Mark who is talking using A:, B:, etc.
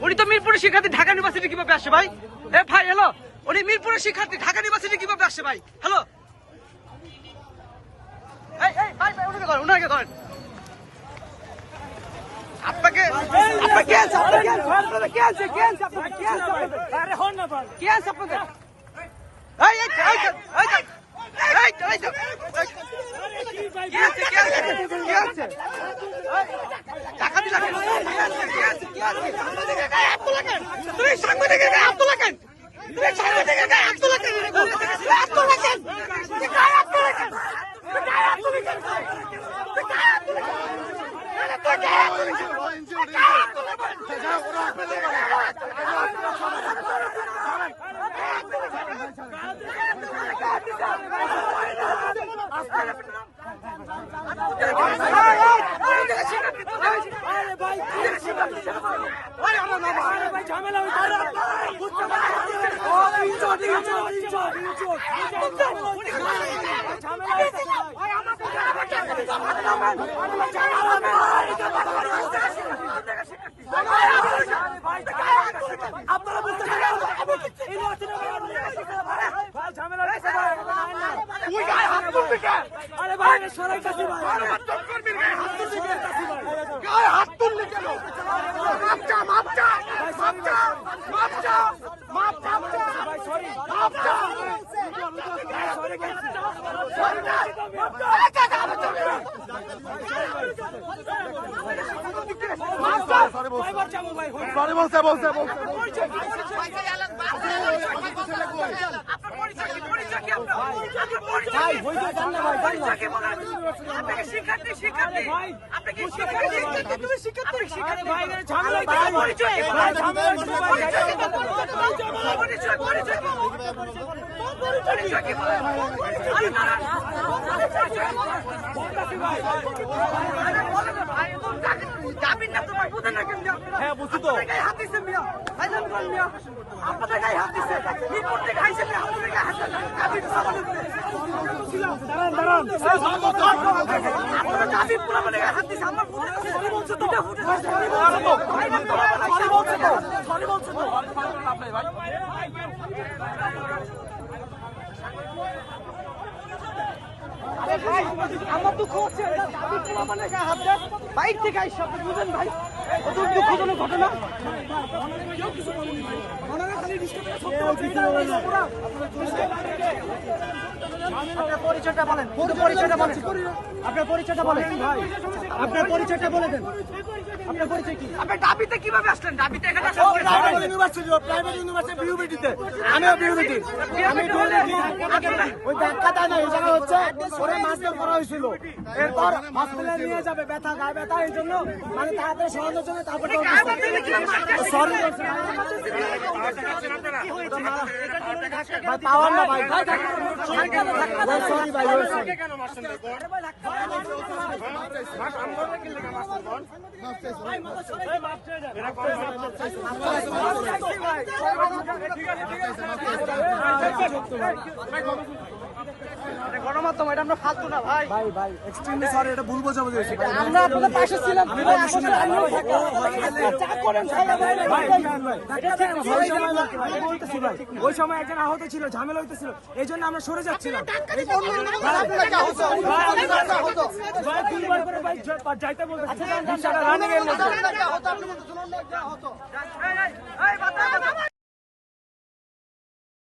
A: উনি তো মিরপুরের শিক্ষার্থী ঢাকা ইউনিভার্সিটি কীভাবে আসে ভাই এ ভাই হ্যালো উনি মিরপুরের শিক্ষার্থী ঢাকা ইউনিভার্সিটি কীভাবে আসে ভাই হ্যালো আপনাকে তুমি সাংবাদিকের গায়ে হাত তোলা কেন? তুমি সাংবাদিকের গায়ে হাত তোলা কেন? হাত তোলা কেন? হাত তোলা কেন? হাত তোলা কেন? হাত তোলা কেন আরে তুই গায়ে হাত তোলা কেন তুই গায়ে হাত তোলা কেন
B: আরে ভাই
A: আরে আমার বাবা
B: আরে ভাই ঝামেলা হইছে ও ইনচট ইনচট ইনচট ইনচট ঝামেলা হইছে ভাই আপনারা বুঝতে পারেন ঝামেলা ভাই
A: গায়ে হাত তুলবি কেন?
B: আরে ভাই সরাইতাছি ভাই।
A: মারধর করবি গায়ে হাত তুলবি কেন গায়ে হাত তুললি কেন? মাপ চা মাপ চা মাপ চা মাপ চা মাপ চা
B: ভাই সরি।
A: মাপ চা।
B: সরি বলছি ভাই হই
C: সরি বলছে বলছে বলছে।
B: ভাই হইতে জান না ভাই জান না
A: আপনাকে শিক্ষার্থী শিক্ষার্থী আপনি কি শিক্ষার্থী তুমি শিক্ষার্থী শিক্ষার্থী
B: ভাই ঝামেলা
A: পরিচয়
B: ঝামেলা
A: পরিচয় পরিচয়
B: হ্যাঁ, বুঝছি তো।
A: হাত মিয়া। আপনাদের গায়ে হাত দিছে। মিরপুর থেকে আইছে মিয়া, আপনাদের গায়ে হাত না আমাদের উপরে।
B: দাঁড়ান দাঁড়ান
A: আপনারা যাবেন না আমাদের হাত দিছে। আমার ফুটে গেছে। এটা ফুটে গেছে। ভাইজান তো
B: সরি বলছে তো সরি বলছে তো
A: আরে ভাই, আমার দুঃখ হচ্ছে মানে ভাই আপনার পরিচয়টা বলেন। পুরো পরিচয়টা বলেন। আপনার পরিচয়টা বলেন ভাই। আপনার পরিচয়টা বলে দেন। আপনার পরিচয় কি? আপনি ডাবিতে কীভাবে আসলেন? ডাবিতে এখানে
C: প্রাইভেট ইউনিভার্সিটি প্রাইভেট ইউনিভার্সিটি বিউবিটিতে আমিও বিউবিটি আমি বিউবিটি ওই ব্যাখ্যাটা না এই জায়গা হচ্ছে ওরা মাস্টার করা হয়েছিল। এরপর হসপিটালে নিয়ে যাবে ব্যথা গায়ে ব্যথা এই জন্য মানে তাড়াতাড়ি সরানোর জন্য তারপরে সরি ভাই পাওয়ার না ভাই। সরি ভাই সরি ঠিক আছে ঠিক আছে
A: গণমাধ্যম এটা আমরা ফালতু না ভাই।
C: ভাই ভাই এক্সট্রিমলি সরি এটা ভুল বোঝাবুঝি হয়েছে
A: আমরা আপনাদের পাশে ছিলাম।
B: ভাই, এটা ঠিক না, ওই সময় না, আমি ভাই, ওই সময় একজন আহত ছিল ঝামেলা হইতেছিল এই জন্য আমরা সরে যাচ্ছিলাম। ভাই দুইবার করে ভাই যাইতে বলতেছি রিক্সাটা রানিং এর মধ্যে